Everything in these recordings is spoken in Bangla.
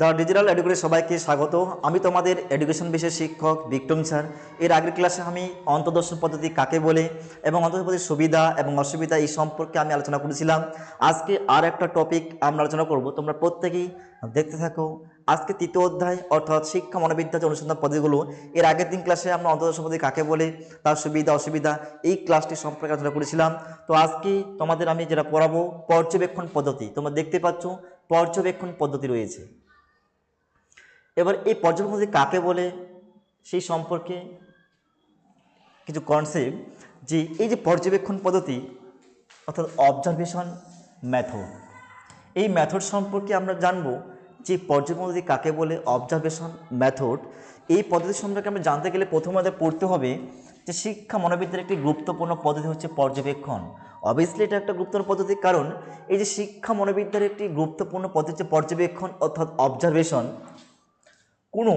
দ্য ডিজিটাল এডুকেশন সবাইকে স্বাগত। আমি তোমাদের এডুকেশন বিষয়ের শিক্ষক বিক্রম স্যার। এর আগের ক্লাসে আমি অন্তর্দর্শন পদ্ধতি কাকে বলে এবং অন্তর্দর্শন সুবিধা এবং অসুবিধা এই সম্পর্কে আমি আলোচনা করেছিলাম। আজকে আর একটা টপিক আমরা আলোচনা করব। তোমরা প্রত্যেকেই দেখতে থাকো। আজকে তৃতীয় অধ্যায় অর্থাৎ শিক্ষা মনোবিদ্যা যে অনুসন্ধান পদ্ধতিগুলো, এর আগের দিন ক্লাসে আমরা অন্তর্দর্শন পদ্ধতি কাকে বলে, তার সুবিধা, অসুবিধা, এই ক্লাসটি সম্পর্কে আলোচনা করেছিলাম। তো আজকে তোমাদের আমি যেটা পড়াবো, পর্যবেক্ষণ পদ্ধতি। তোমরা দেখতে পাচ্ছ, পর্যবেক্ষণ পদ্ধতি রয়েছে। এবার এই পর্যবেক্ষণ পদ্ধতি কাকে বলে, সেই সম্পর্কে কিছু কনসেপ্ট যে এই যে পর্যবেক্ষণ পদ্ধতি, অর্থাৎ অবজারভেশন ম্যাথড এই ম্যাথড সম্পর্কে আমরা জানব যে পর্যবেক্ষণ পদ্ধতি কাকে বলে অবজারভেশন ম্যাথড এই পদ্ধতি সম্পর্কে আমরা জানতে গেলে প্রথমে আমাদের পড়তে হবে যে শিক্ষা মনোবিদ্যার একটি গুরুত্বপূর্ণ পদ্ধতি হচ্ছে পর্যবেক্ষণ। অবভিয়াসলি এটা একটা গুরুত্বপূর্ণ পদ্ধতি, কারণ এই যে শিক্ষা মনোবিদ্যার একটি গুরুত্বপূর্ণ পদ্ধতি হচ্ছে পর্যবেক্ষণ, অর্থাৎ অবজারভেশন কোনো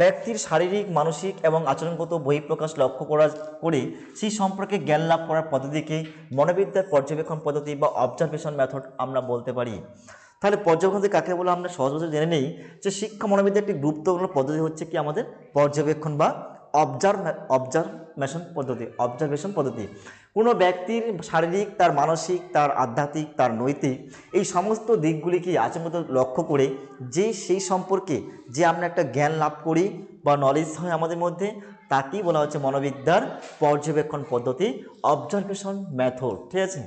ব্যক্তির শারীরিক, মানসিক এবং আচরণগত বহিঃপ্রকাশ লক্ষ্য করা করে সেই সম্পর্কে জ্ঞান লাভ করার পদ্ধতিকে মনোবিদ্যার পর্যবেক্ষণ পদ্ধতি বা অবজারভেশন মেথড আমরা বলতে পারি। তাহলে পর্যবেক্ষণ কাকে বলে? আমরা সহজ জেনে নেই যে শিক্ষা মনোবিদ্যার একটি গুরুত্বপূর্ণ পদ্ধতি হচ্ছে কি? আমাদের পর্যবেক্ষণ বা অবজার্ভ অবজারভেশন পদ্ধতি অবজারভেশন পদ্ধতি। কোনো ব্যক্তির শারীরিক, তার মানসিক, তার আধ্যাত্মিক, তার নৈতিক, এই সমস্ত দিকগুলিকে আচরণগত লক্ষ্য করে যে সেই সম্পর্কে যে আমরা একটা জ্ঞান লাভ করি বা নলেজ হয় আমাদের মধ্যে, তাকেই বলা হচ্ছে মনোবিদ্যার পর্যবেক্ষণ পদ্ধতি অবজারভেশন মেথড ঠিক আছে?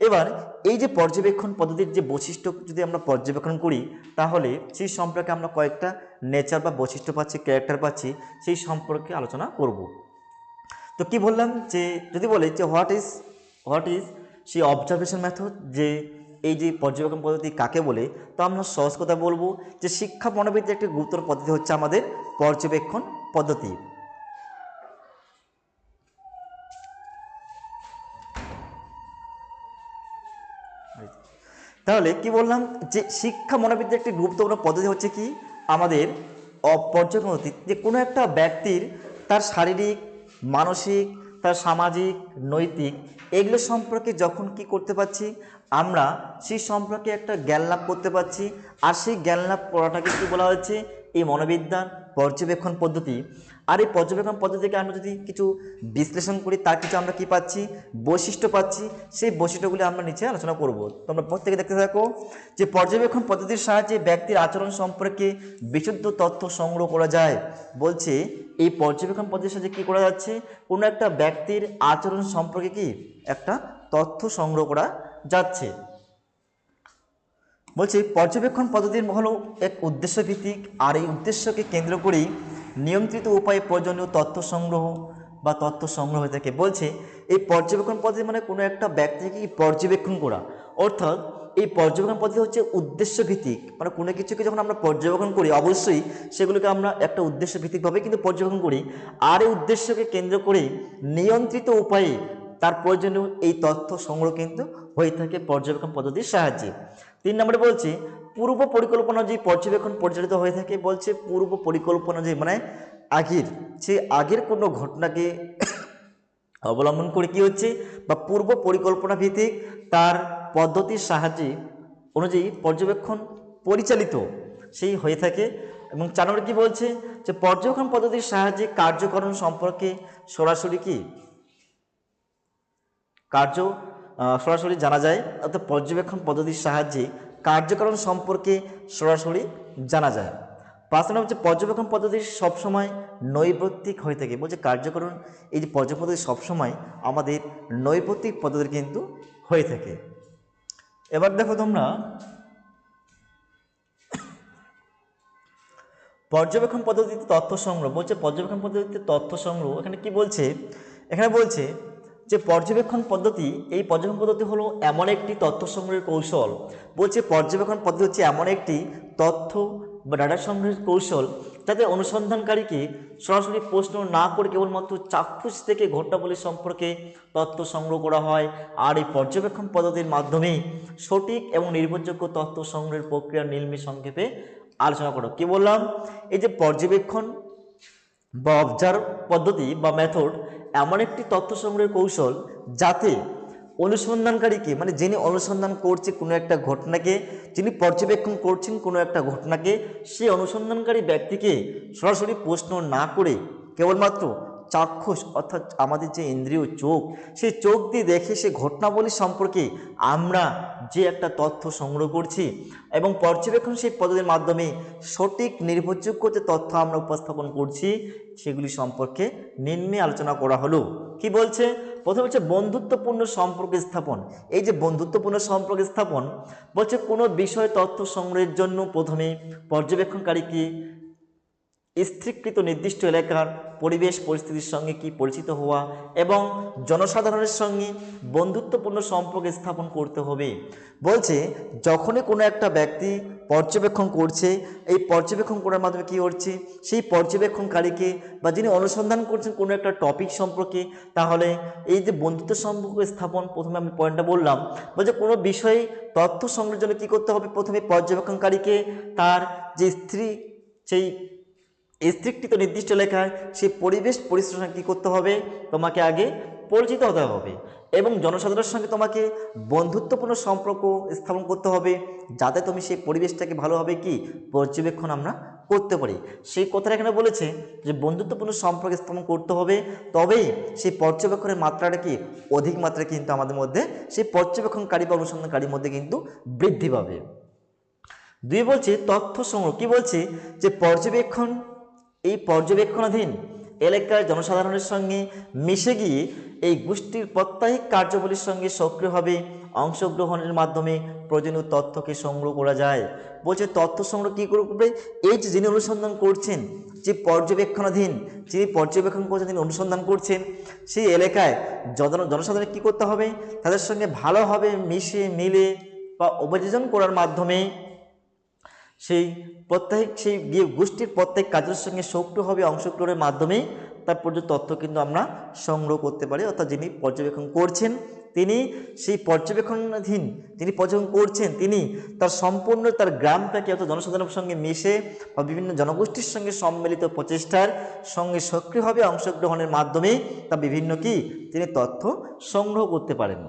এবার এই যে পর্যবেক্ষণ পদ্ধতির যে বৈশিষ্ট্য যদি আমরা পর্যবেক্ষণ করি, তাহলে সেই সম্পর্কে আমরা কয়েকটা নেচার বা বৈশিষ্ট্য পাচ্ছি ক্যারেক্টার পাচ্ছি, সেই সম্পর্কে আলোচনা করব। তো কি বললাম যে, যদি বলে যে হোয়াট ইজ হোয়াট ইজ সেই অবজারভেশন মেথড যে এই যে পর্যবেক্ষণ পদ্ধতি কাকে বলে, তো আমরা সহজ কথা বলব যে শিক্ষা মনোবিদ্যার একটি গুরুত্বপূর্ণ পদ্ধতি হচ্ছে আমাদের পর্যবেক্ষণ পদ্ধতি। তাহলে কি বললাম? যে শিক্ষা মনোবিদ্যার একটি গুরুত্বপূর্ণ পদ্ধতি হচ্ছে কি? আমাদের পদ্ধতি যে কোনো একটা ব্যক্তির তার শারীরিক, মানসিক, তার সামাজিক, নৈতিক এগুলো সম্পর্কে যখন কি করতে পারছি, আমরা সেই সম্পর্কে একটা জ্ঞান লাভ করতে পারছি। আর সেই জ্ঞান লাভ করাটাকে কী বলা হচ্ছে এই মনোবিদ্যার পর্যবেক্ষণ পদ্ধতি। আর এই পর্যবেক্ষণ পদ্ধতিকে আমরা যদি কিছু বিশ্লেষণ করি, তার কিছু আমরা কি পাচ্ছি? বৈশিষ্ট্য পাচ্ছি। সেই বৈশিষ্ট্যগুলি আমরা নিচে আলোচনা করব। তোমরা প্রত্যেকে দেখতে থাকো যে পর্যবেক্ষণ পদ্ধতির সাহায্যে ব্যক্তির আচরণ সম্পর্কে বিশুদ্ধ তথ্য সংগ্রহ করা যায়। বলছে, এই পর্যবেক্ষণ পদ্ধতির সাহায্যে কী করা যাচ্ছে? কোনো একটা ব্যক্তির আচরণ সম্পর্কে কি একটা তথ্য সংগ্রহ করা যাচ্ছে। বলছি, পর্যবেক্ষণ পদ্ধতির হলো এক উদ্দেশ্য ভিত্তিক আর এই উদ্দেশ্যকে কেন্দ্র করেই নিয়ন্ত্রিত উপায়ে প্রয়োজনীয় তথ্য সংগ্রহ বা তথ্য সংগ্রহ থাকে। বলছে, এই পর্যবেক্ষণ পদ্ধতি মানে কোনো একটা ব্যক্তিকে পর্যবেক্ষণ করা। অর্থাৎ এই পর্যবেক্ষণ পদ্ধতি হচ্ছে উদ্দেশ্য ভিত্তিক মানে কোনো কিছুকে যখন আমরা পর্যবেক্ষণ করি, অবশ্যই সেগুলোকে আমরা একটা উদ্দেশ্য ভিত্তিকভাবে কিন্তু পর্যবেক্ষণ করি। আর এই উদ্দেশ্যকে কেন্দ্র করে নিয়ন্ত্রিত উপায়ে তার প্রয়োজনীয় এই তথ্য সংগ্রহ কিন্তু হয়ে থাকে পর্যবেক্ষণ পদ্ধতির সাহায্যে। তিন নম্বরে বলছে পূর্ব পরিকল্পনা যে পর্যবেক্ষণ পরিচালিত হয়ে থাকে, বলছে পূর্ব পরিকল্পনা যে মানে আগের সে আগের কোনো ঘটনাকে অবলম্বন করে কি হচ্ছে বা পূর্ব পরিকল্পনা ভিত্তিক তার পদ্ধতির সাহায্যে অনুযায়ী পর্যবেক্ষণ পরিচালিত সেই হয়ে থাকে এবং চার কি বলছে যে পর্যবেক্ষণ পদ্ধতির সাহায্যে কার্যকরণ সম্পর্কে সরাসরি কি? কার্য সরাসরি জানা যায়, অর্থাৎ পর্যবেক্ষণ পদ্ধতির সাহায্যে কার্যকরণ সম্পর্কে সরাসরি জানা যায়। পাঁচ নম্বর হচ্ছে পর্যবেক্ষণ পদ্ধতি সবসময় নৈবত্তিক হয়ে থাকে। বলছে কার্যকরণ, এই যে পর্যবেক্ষণ পদ্ধতি সবসময় আমাদের নৈবত্তিক পদ্ধতি কিন্তু হয়ে থাকে। এবার দেখো তোমরা, পর্যবেক্ষণ পদ্ধতিতে তথ্য সংগ্রহ। বলছে পর্যবেক্ষণ পদ্ধতিতে তথ্য সংগ্রহ, এখানে কি বলছে? এখানে বলছে যে পর্যবেক্ষণ পদ্ধতি, এই পর্যবেক্ষণ পদ্ধতি হলো এমন একটি তথ্য সংগ্রহের কৌশল। বলছে পর্যবেক্ষণ পদ্ধতি হচ্ছে এমন একটি তথ্য বা ডাটা সংগ্রহের কৌশল যাতে অনুসন্ধানকারীকে সরাসরি প্রশ্ন না করে কেবলমাত্র চাক্ষুষ থেকে ঘটনাবলী সম্পর্কে তথ্য সংগ্রহ করা হয়। আর এই পর্যবেক্ষণ পদ্ধতির মাধ্যমে সঠিক এবং নির্ভরযোগ্য তথ্য সংগ্রহের প্রক্রিয়া নির্মি সংক্ষেপে আলোচনা করো। কি বললাম? এই যে পর্যবেক্ষণ বা অবজার্ভ পদ্ধতি বা মেথড এমন একটি তথ্য সংগ্রহের কৌশল যাতে অনুসন্ধানকারীকে মানে যিনি অনুসন্ধান করছে কোনো একটা ঘটনাকে, যিনি পর্যবেক্ষণ করছেন কোনো একটা ঘটনাকে সেই অনুসন্ধানকারী ব্যক্তিকে সরাসরি প্রশ্ন না করে কেবলমাত্র চাক্ষুষ অর্থাৎ আমাদের যে ইন্দ্রিয় চোখ, সেই চোখ দিয়ে দেখে সে ঘটনাবলী সম্পর্কে আমরা যে একটা তথ্য সংগ্রহ করছি এবং পর্যবেক্ষণ সেই পদ্ধতির মাধ্যমে সঠিক নির্ভরযোগ্য যে তথ্য আমরা উপস্থাপন করছি, সেগুলি সম্পর্কে নিম্নে আলোচনা করা হলো। কি বলছে? প্রথমে হচ্ছে বন্ধুত্বপূর্ণ সম্পর্ক স্থাপন। এই যে বন্ধুত্বপূর্ণ সম্পর্ক স্থাপন, বলছে কোনো বিষয় তথ্য সংগ্রহের জন্য প্রথমে পর্যবেক্ষণকারীকে স্থিরকৃত নির্দিষ্ট এলাকার পরিবেশ পরিস্থিতির সঙ্গে কি পরিচিত হওয়া এবং জনসাধারণের সঙ্গে বন্ধুত্বপূর্ণ সম্পর্ক স্থাপন করতে হবে। বলছে, যখনই কোনো একটা ব্যক্তি পর্যবেক্ষণ করছে, এই পর্যবেক্ষণ করার মাধ্যমে কী করছে? সেই পর্যবেক্ষণকারীকে বা যিনি অনুসন্ধান করছেন কোনো একটা টপিক সম্পর্কে, তাহলে এই যে বন্ধুত্ব সম্পর্ক স্থাপন, প্রথমে আমি পয়েন্টটা বললাম বলছে কোনো বিষয়ে তথ্য সংগ্রহের জন্য কী করতে হবে? প্রথমে পর্যবেক্ষণকারীকে তার যে স্ত্রী, সেই স্থিরকৃত নির্দিষ্ট লেখায় সেই পরিবেশ পরিশ্রম কী করতে হবে? তোমাকে আগে পরিচিত হতে হবে এবং জনসাধারণের সঙ্গে তোমাকে বন্ধুত্বপূর্ণ সম্পর্ক স্থাপন করতে হবে যাতে তুমি সেই পরিবেশটাকে ভালোভাবে কি পর্যবেক্ষণ আমরা করতে পারি। সেই কথাটা এখানে বলেছে যে বন্ধুত্বপূর্ণ সম্পর্ক স্থাপন করতে হবে, তবেই সেই পর্যবেক্ষণের মাত্রাটা কি অধিক মাত্রায় কিন্তু আমাদের মধ্যে সেই পর্যবেক্ষণকারী বা অনুসন্ধানকারীর মধ্যে কিন্তু বৃদ্ধি পাবে। দুই বলছে তথ্য সংগ্রহ। কি বলছে? যে পর্যবেক্ষণ এই পর্যবেক্ষণাধীন এলাকার জনসাধারণের সঙ্গে মিশে গিয়ে এই গোষ্ঠীর প্রত্যাহিক কার্যাবলীর সঙ্গে সক্রিয়ভাবে অংশগ্রহণের মাধ্যমে প্রয়োজনীয় তথ্যকে সংগ্রহ করা যায়। বলছে, তথ্য সংগ্রহ কী করবে? এই যে যিনি অনুসন্ধান করছেন, যে পর্যবেক্ষণাধীন যিনি পর্যবেক্ষণ করছেন, তিনি অনুসন্ধান করছেন, সেই এলাকায় জন, জনসাধারণের কী করতে হবে? তাদের সঙ্গে ভালোভাবে মিশে, মিলে বা অভিযোজন করার মাধ্যমে সেই প্রত্যেক, সেই গোষ্ঠীর প্রত্যেক কাজের সঙ্গে সক্রিয়ভাবে অংশগ্রহণের মাধ্যমেই তার পর্যন্ত তথ্য কিন্তু আমরা সংগ্রহ করতে পারি। অর্থাৎ যিনি পর্যবেক্ষণ করছেন, তিনি সেই পর্যবেক্ষণাধীন যিনি পর্যবেক্ষণ করছেন, তিনি তার সম্পূর্ণ তার গ্রামটাকে অর্থাৎ জনসাধারণের সঙ্গে মিশে বা বিভিন্ন জনগোষ্ঠীর সঙ্গে সম্মিলিত প্রচেষ্টার সঙ্গে সক্রিয়ভাবে অংশগ্রহণের মাধ্যমে তা বিভিন্ন কি, তিনি তথ্য সংগ্রহ করতে পারেন।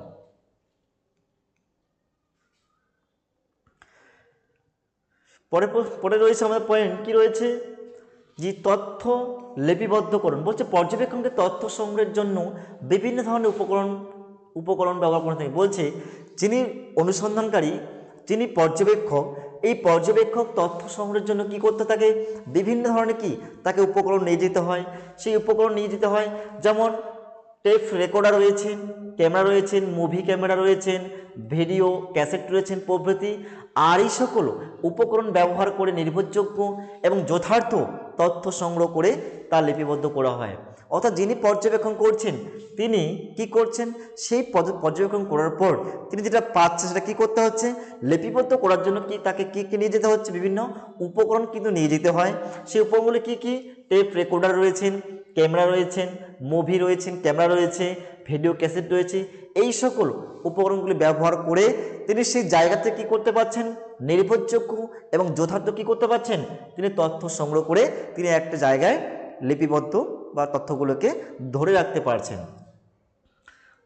পরে পরে রয়েছে আমাদের পয়েন্ট কি রয়েছে? যে তথ্য লিপিবদ্ধকরণ বলছে, পর্যবেক্ষণকে তথ্য সংগ্রহের জন্য বিভিন্ন ধরনের উপকরণ উপকরণ ব্যবহার করে থাকে বলছে, যিনি অনুসন্ধানকারী, যিনি পর্যবেক্ষক, এই পর্যবেক্ষক তথ্য সংগ্রহের জন্য কি করতে থাকে বিভিন্ন ধরনের কি? তাকে উপকরণ নিয়ে যেতে হয়। সেই উপকরণ নিয়ে যেতে হয়। যেমন টেপ রেকর্ডার রয়েছেন, ক্যামেরা রয়েছেন, মুভি ক্যামেরা রয়েছেন, ভিডিও, ক্যাসেট রয়েছেন প্রভৃতি। আর এই সকল উপকরণ ব্যবহার করে নির্ভরযোগ্য এবং যথার্থ তথ্য সংগ্রহ করে তা লিপিবদ্ধ করা হয়। অর্থাৎ যিনি পর্যবেক্ষণ করছেন, তিনি কি করছেন? সেই পর্যবেক্ষণ করার পর তিনি যেটা পাচ্ছে সেটা কি করতে হচ্ছে? লিপিবদ্ধ করার জন্য কি তাকে কি কি নিয়ে যেতে হচ্ছে? বিভিন্ন উপকরণ কিন্তু নিয়ে যেতে হয়। সেই উপকরণগুলি কি কি? টেপ রেকর্ডার রয়েছেন, ক্যামেরা রয়েছেন, মুভি রয়েছেন, ক্যামেরা রয়েছে, ভিডিও ক্যাসেট রয়েছে। এই সকল উপকরণগুলি ব্যবহার করে তিনি সেই জায়গাতে কি করতে পারছেন? নির্ভরযোগ্য এবং যথার্থ কি করতে পারছেন? তিনি তথ্য সংগ্রহ করে তিনি একটা জায়গায় লিপিবদ্ধ তথ্যগুলোকে ধরে রাখতে পারছেন।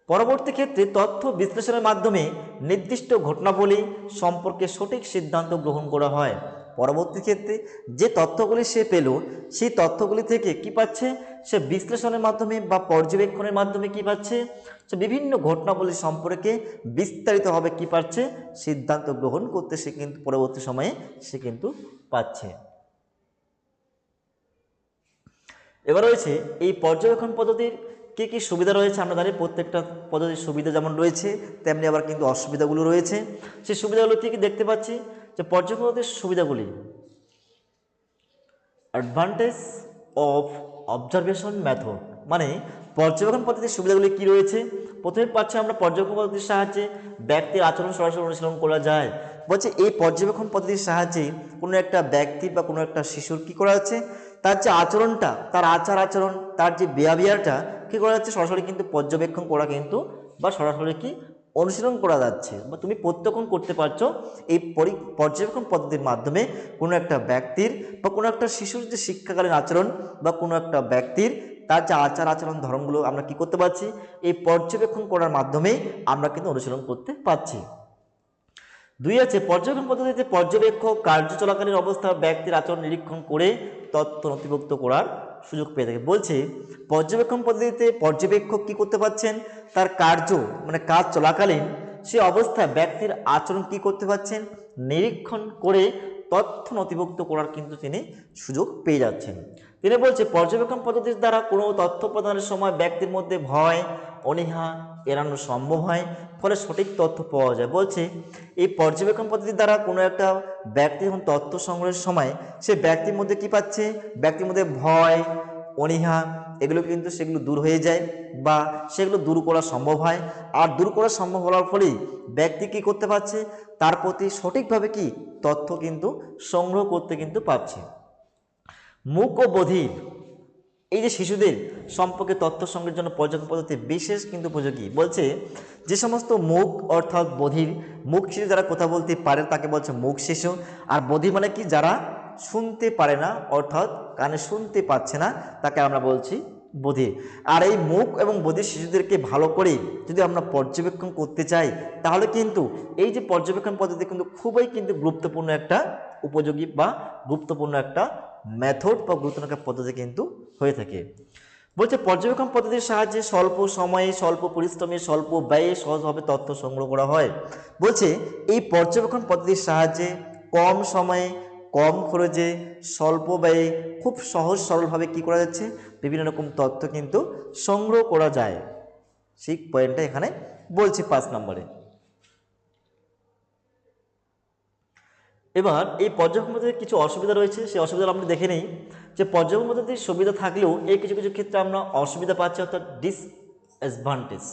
পরবর্তী ক্ষেত্রে তথ্য বিশ্লেষণের মাধ্যমে নির্দিষ্ট ঘটনাবলী সম্পর্কে সঠিক সিদ্ধান্ত গ্রহণ করা হয়। পরবর্তী ক্ষেত্রে যে তথ্যগুলি সে পেল, সেই তথ্যগুলি থেকে কি পাচ্ছে? সে বিশ্লেষণের মাধ্যমে বা পর্যবেক্ষণের মাধ্যমে কি পাচ্ছে? সে বিভিন্ন ঘটনাবলী সম্পর্কে বিস্তারিতভাবে কি পাচ্ছে সিদ্ধান্ত গ্রহণ করতে সে কিন্তু পরবর্তী সময়ে সে কিন্তু পাচ্ছে। এবার রয়েছে এই পর্যবেক্ষণ পদ্ধতির কী কী সুবিধা রয়েছে? আমরা জানি প্রত্যেকটা পদ্ধতির সুবিধা যেমন রয়েছে, তেমনি আবার কিন্তু অসুবিধাগুলো রয়েছে। সেই সুবিধাগুলো কী কী দেখতে পাচ্ছি? যে পর্যবেক্ষণ পদ্ধতির সুবিধাগুলি। অ্যাডভান্টেজ অফ অবজারভেশন মেথড মানে পর্যবেক্ষণ পদ্ধতির সুবিধাগুলি কি রয়েছে? প্রথমে পাচ্ছি আমরা পর্যবেক্ষণ পদ্ধতির সাহায্যে ব্যক্তির আচরণ সরাসরি অনুশীলন করা যায়। বলছে এই পর্যবেক্ষণ পদ্ধতির সাহায্যে কোনো একটা ব্যক্তির বা কোনো একটা শিশুর কি করা হচ্ছে? তার যে আচরণটা, তার আচার আচরণ, তার যে বিহেভিয়ারটা কী করা যাচ্ছে? সরাসরি কিন্তু পর্যবেক্ষণ করা কিন্তু বা সরাসরি কি অনুশীলন করা যাচ্ছে বা তুমি প্রত্যক্ষণ করতে পারছ এই পরি, পর্যবেক্ষণ পদ্ধতির মাধ্যমে কোনো একটা ব্যক্তির বা কোনো একটা শিশুর যে শিক্ষাকালীন আচরণ বা কোনো একটা ব্যক্তির তার যে আচার আচরণ ধরনগুলো আমরা কি করতে পারছি? এই পর্যবেক্ষণ করার মাধ্যমে আমরা কিন্তু অনুশীলন করতে পারছি। দুই আছে পর্যবেক্ষণ পদ্ধতিতে পর্যবেক্ষক কার্য চলাকালীন অবস্থা ব্যক্তির আচরণ নিরীক্ষণ করে তথ্য নথিভুক্ত করার সুযোগ পেয়ে থাকে। বলছে, পর্যবেক্ষণ পদ্ধতিতে পর্যবেক্ষক কি করতে পারছেন? তার কার্য মানে কাজ চলাকালীন সে অবস্থায় ব্যক্তির আচরণ কি করতে পারছেন? নিরীক্ষণ করে তথ্য নথিভুক্ত করার কিন্তু তিনি সুযোগ পেয়ে যাচ্ছেন। তিনি বলছে, পর্যবেক্ষণ পদ্ধতির দ্বারা কোনো তথ্য প্রদানের সময় ব্যক্তির মধ্যে ভয় অনীহা এড়ানো সম্ভব হয়, ফলে সঠিক তথ্য পাওয়া যায়। বলছে, এই পর্যবেক্ষণ পদ্ধতির দ্বারা কোনো একটা ব্যক্তি যখন তথ্য সংগ্রহের সময় সে ব্যক্তির মধ্যে কি পাচ্ছে? ব্যক্তির মধ্যে ভয়, অনীহা এগুলো কিন্তু সেগুলো দূর হয়ে যায় বা সেগুলো দূর করা সম্ভব হয়। আর দূর করা সম্ভব হওয়ার ফলেই ব্যক্তি কি করতে পারছে? তার প্রতি সঠিকভাবে কি তথ্য কিন্তু সংগ্রহ করতে কিন্তু পারছে। মুখ ও বধির এই যে শিশুদের সম্পর্কে তথ্য সংগ্রহের জন্য পর্যটন পদ্ধতি বিশেষ কিন্তু উপযোগী। বলছে, যে সমস্ত মুখ অর্থাৎ বধির, মুখ শিশু যারা কথা বলতে পারে তাকে বলছে মুখ শিশু। আর বধির মানে কি? যারা শুনতে পারে না, অর্থাৎ কানে শুনতে পাচ্ছে না, তাকে আমরা বলছি বধির। আর এই মুখ এবং বধির শিশুদেরকে ভালো করে যদি আমরা পর্যবেক্ষণ করতে চাই, তাহলে কিন্তু এই যে পর্যবেক্ষণ পদ্ধতি কিন্তু খুবই কিন্তু গুরুত্বপূর্ণ একটা উপযোগী বা গুরুত্বপূর্ণ একটা মেথড বা গুরুত্বপূর্ণ একটা পদ্ধতি কিন্তু হয়ে থাকে। বলছে, পর্যবেক্ষণ পদ্ধতির সাহায্যে স্বল্প সময়ে স্বল্প পরিশ্রমে স্বল্প ব্যয়ে সহজভাবে তথ্য সংগ্রহ করা হয়। বলছে, এই পর্যবেক্ষণ পদ্ধতির সাহায্যে কম সময়ে, কম খরচে, স্বল্প ব্যয়ে, খুব সহজ সরলভাবে কি করা যাচ্ছে? বিভিন্ন রকম তথ্য কিন্তু সংগ্রহ করা যায়। সেই পয়েন্টটা এখানে বলছি পাঁচ নম্বরে। এবার এই পর্যবেক্ষণ পদ্ধতির কিছু অসুবিধা রয়েছে, সেই অসুবিধা আমরা দেখে নিই। যে পর্যবেক্ষণ পদ্ধতির সুবিধা থাকলেও এই কিছু কিছু ক্ষেত্রে আমরা অসুবিধা পাচ্ছি, অর্থাৎ ডিসঅ্যাডভান্টেজ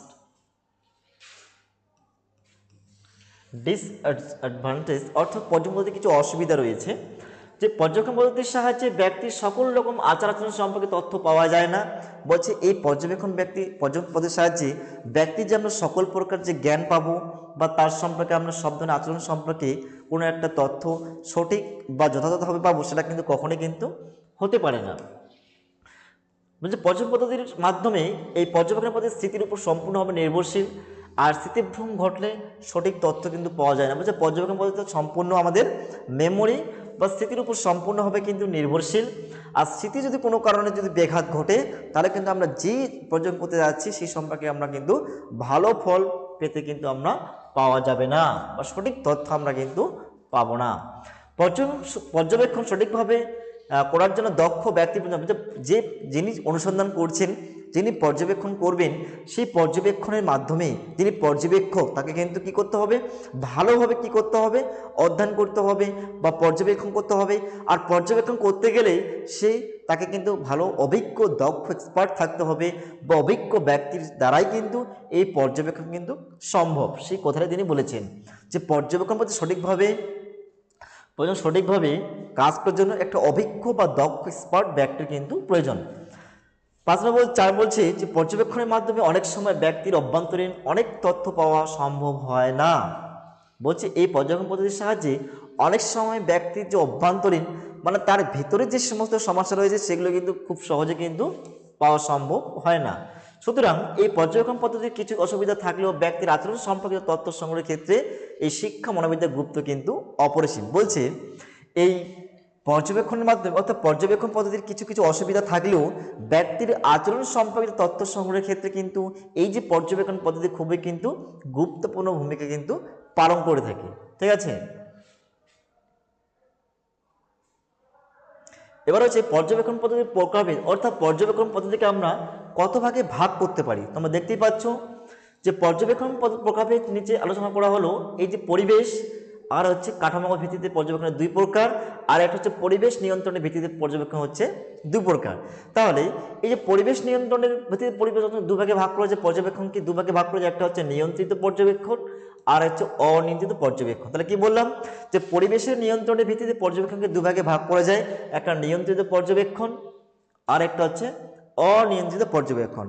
ডিসঅ্যাডভান্টেজ অর্থাৎ পর্যবেক্ষণ পদ্ধতির কিছু অসুবিধা রয়েছে। যে পর্যবেক্ষণ পদ্ধতির সাহায্যে ব্যক্তির সকল রকম আচার আচরণ সম্পর্কে তথ্য পাওয়া যায় না। বলছে এই পর্যবেক্ষণ ব্যক্তি পর্যবেক্ষণ পদ্ধতির সাহায্যে ব্যক্তির যে আমরা সকল প্রকার যে জ্ঞান পাবো বা তার সম্পর্কে আমরা সব ধরনের আচরণ সম্পর্কে কোনো একটা তথ্য সঠিক বা যথাযথভাবে পাবো সেটা কিন্তু কখনোই কিন্তু হতে পারে না। বলছে পর্যবেক্ষণ পদ্ধতির মাধ্যমে এই পর্যবেক্ষণ পদ্ধতির স্থিতির উপর সম্পূর্ণভাবে নির্ভরশীল আর স্থিতিভ্রম ঘটলে সঠিক তথ্য কিন্তু পাওয়া যায় না। বলছে পর্যবেক্ষণ পদ্ধতি সম্পূর্ণ আমাদের মেমোরি বা স্মৃতির উপর সম্পূর্ণভাবে কিন্তু নির্ভরশীল। আর স্মৃতি যদি কোনো কারণে যদি ব্যাঘাত ঘটে, তাহলে কিন্তু আমরা যেই পর্যবেক্ষণ করতে যাচ্ছি, সেই সম্পর্কে আমরা কিন্তু ভালো ফল পেতে কিন্তু আমরা পাওয়া যাবে না বা সঠিক তথ্য আমরা কিন্তু পাবো না। পর্যবেক্ষণ সঠিকভাবে করার জন্য দক্ষ ব্যক্তি যে- যে যিনি অনুসন্ধান করছেন যিনি পর্যবেক্ষণ করবেন, সেই পর্যবেক্ষণের মাধ্যমে যিনি পর্যবেক্ষক, তাকে কিন্তু কি করতে হবে? ভালোভাবে কি করতে হবে? অধ্যয়ন করতে হবে বা পর্যবেক্ষণ করতে হবে। আর পর্যবেক্ষণ করতে গেলে সেই তাকে কিন্তু ভালো অভিজ্ঞ, দক্ষ এক্সপার্ট থাকতে হবে বা অভিজ্ঞ ব্যক্তির দ্বারাই কিন্তু এই পর্যবেক্ষণ কিন্তু সম্ভব। সেই কথাটা তিনি বলেছেন যে পর্যবেক্ষণ পদ্ধতি সঠিকভাবে, প্রয়োজন সঠিকভাবে কাজ করার জন্য একটা অভিজ্ঞ বা দক্ষ এক্সপার্ট ব্যক্তির কিন্তু প্রয়োজন। পাঁচ নম্বর চার বলছে যে পর্যবেক্ষণের মাধ্যমে অনেক সময় ব্যক্তির অভ্যন্তরীণ অনেক তথ্য পাওয়া সম্ভব হয় না। বলছে এই পর্যবেক্ষণ পদ্ধতির সাহায্যে অনেক সময় ব্যক্তির যে অভ্যন্তরীণ মানে তার ভিতরে যে সমস্ত সমস্যা রয়েছে সেগুলো কিন্তু খুব সহজে কিন্তু পাওয়া সম্ভব হয় না। সুতরাং এই পর্যবেক্ষণ পদ্ধতির কিছু অসুবিধা থাকলেও ব্যক্তির আচরণ সম্পর্কিত তথ্য সংগ্রহের ক্ষেত্রে এই শিক্ষা মনোবিদ্যার গুরুত্ব কিন্তু অপরিসীম। বলছে এই পর্যবেক্ষণের মাধ্যমে, অর্থাৎ পর্যবেক্ষণ পদ্ধতির কিছু কিছু অসুবিধা থাকলেও ব্যক্তির আচরণ সম্পর্কিত তথ্য সংগ্রহের ক্ষেত্রে কিন্তু এই যে পর্যবেক্ষণ পদ্ধতি খুবই কিন্তু গুরুত্বপূর্ণ ভূমিকা কিন্তু পালন করে থাকে। ঠিক আছে? এবার হচ্ছে পর্যবেক্ষণ পদ্ধতির প্রকারভেদ, অর্থাৎ পর্যবেক্ষণ পদ্ধতিকে আমরা কত ভাগে ভাগ করতে পারি? তোমরা দেখতেই পাচ্ছ যে পর্যবেক্ষণ প্রকারভেদ নিচে আলোচনা করা হলো, এই যে পরিবেশ আর হচ্ছে কাঠামোগত ভিত্তিতে পর্যবেক্ষণের দুই প্রকার, আর একটা হচ্ছে পরিবেশ নিয়ন্ত্রণের ভিত্তিতে পর্যবেক্ষণ হচ্ছে দুই প্রকার। তাহলে এই যে পরিবেশ নিয়ন্ত্রণের ভিত্তিতে পরিবেশ দুভাগে ভাগ করা যায় পর্যবেক্ষণকে দুভাগে ভাগ করা একটা হচ্ছে নিয়ন্ত্রিত পর্যবেক্ষণ, আর হচ্ছে অনিয়ন্ত্রিত পর্যবেক্ষণ। তাহলে কি বললাম? যে পরিবেশের নিয়ন্ত্রণের ভিত্তিতে পর্যবেক্ষণকে দুভাগে ভাগ করা যায়, একটা নিয়ন্ত্রিত পর্যবেক্ষণ, আর একটা হচ্ছে অনিয়ন্ত্রিত পর্যবেক্ষণ।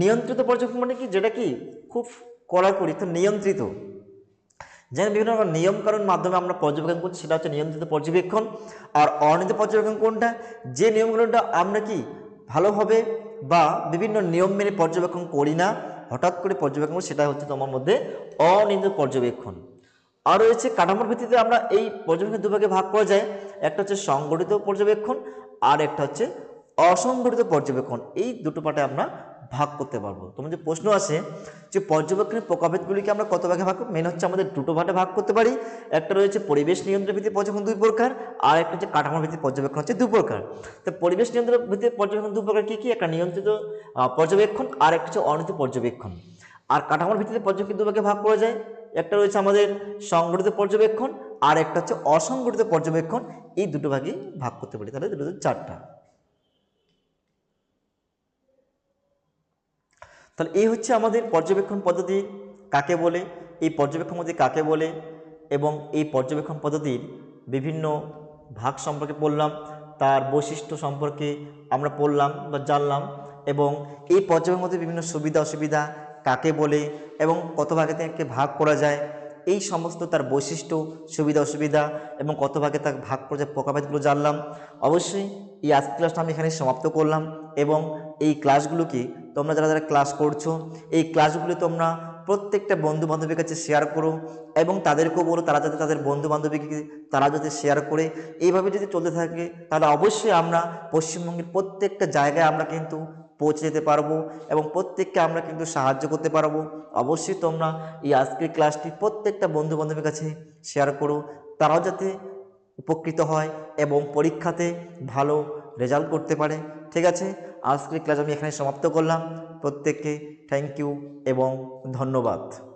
নিয়ন্ত্রিত পর্যবেক্ষণ মানে কি? যেটা কি? খুব কড়াকড়ি, তো নিয়ন্ত্রিত। যেন বিভিন্ন রকম নিয়মকানুন মাধ্যমে আমরা পর্যবেক্ষণ করছি, সেটা হচ্ছে নিয়ন্ত্রিত পর্যবেক্ষণ। আর অনিয়ন্ত্রিত পর্যবেক্ষণ কোনটা? যে নিয়মকানুনটা আমরা কি ভালোভাবে বা বিভিন্ন নিয়ম মেনে পর্যবেক্ষণ করি না, হঠাৎ করে পর্যবেক্ষণ সেটা হচ্ছে তোমার মধ্যে অনিয়ন্ত্রিত পর্যবেক্ষণ। আর রয়েছে কাঠামোর ভিত্তিতে আমরা এই পর্যবেক্ষণ দুভাগে ভাগ করা যায়। একটা হচ্ছে সংগঠিত পর্যবেক্ষণ, আর একটা হচ্ছে অসংগঠিত পর্যবেক্ষণ। এই দুটো পার্টে আমরা ভাগ করতে পারব। তোমার যে প্রশ্ন আছে যে পর্যবেক্ষণের প্রকাভেদগুলিকে আমরা কত ভাগে ভাগ মেন হচ্ছে আমাদের দুটো ভাগে ভাগ করতে পারি। একটা রয়েছে পরিবেশ নিয়ন্ত্রণ ভিত্তিক পর্যবেক্ষণ দুই প্রকার, আর একটা হচ্ছে কাঠামোর ভিত্তিক পর্যবেক্ষণ হচ্ছে দুই প্রকার। তো পরিবেশ নিয়ন্ত্রণ ভিত্তিক পর্যবেক্ষণ দুই প্রকার কী কী? একটা নিয়ন্ত্রিত পর্যবেক্ষণ, আর একটা হচ্ছে অনিয়ন্ত্রিত পর্যবেক্ষণ। আর কাঠামোর ভিত্তিতে পর্যবেক্ষণ দুভাগে ভাগ করা যায়। একটা রয়েছে আমাদের সংগঠিত পর্যবেক্ষণ, আর একটা হচ্ছে অসংগঠিত পর্যবেক্ষণ। এই দুটো ভাগে ভাগ করতে পারি, তাহলে দুটো চারটা। তাহলে এই হচ্ছে আমাদের পর্যবেক্ষণ পদ্ধতি কাকে বলে, এই পর্যবেক্ষণ পদ্ধতি কাকে বলে এবং এই পর্যবেক্ষণ পদ্ধতির বিভিন্ন ভাগ সম্পর্কে পড়লাম, তার বৈশিষ্ট্য সম্পর্কে আমরা পড়লাম বা জানলাম এবং এই পর্যবেক্ষণ পদ্ধতির বিভিন্ন সুবিধা, অসুবিধা কাকে বলে এবং কত ভাগে তাকে ভাগ করা যায়, এই সমস্ত তার বৈশিষ্ট্য, সুবিধা, অসুবিধা এবং কত ভাগে তার ভাগ করে যায় প্রকারভেদগুলো জানলাম। অবশ্যই এই আজকের ক্লাসটা আমি এখানে সমাপ্ত করলাম এবং এই ক্লাসগুলোকে তোমরা যারা যারা ক্লাস করছ, এই ক্লাসগুলি তোমরা প্রত্যেকটা বন্ধু বান্ধবীর কাছে শেয়ার করো এবং তাদেরকেও বলো তারা যাতে তাদের বন্ধু বান্ধবীকে তারা যাতে শেয়ার করে। এইভাবে যদি চলতে থাকে, তাহলে অবশ্যই আমরা পশ্চিমবঙ্গের প্রত্যেকটা জায়গায় আমরা কিন্তু পৌঁছে যেতে পারব এবং প্রত্যেককে আমরা কিন্তু সাহায্য করতে পারব। অবশ্যই তোমরা এই আজকের ক্লাসটি প্রত্যেকটা বন্ধু বান্ধবের কাছে শেয়ার করো। তারাও যাতে উপকৃত হয় এবং পরীক্ষাতে ভালো রেজাল্ট করতে পারে। ঠিক আছে? আজকের ক্লাস আমি এখানে সমাপ্ত করলাম। প্রত্যেককে থ্যাংক ইউ এবং ধন্যবাদ।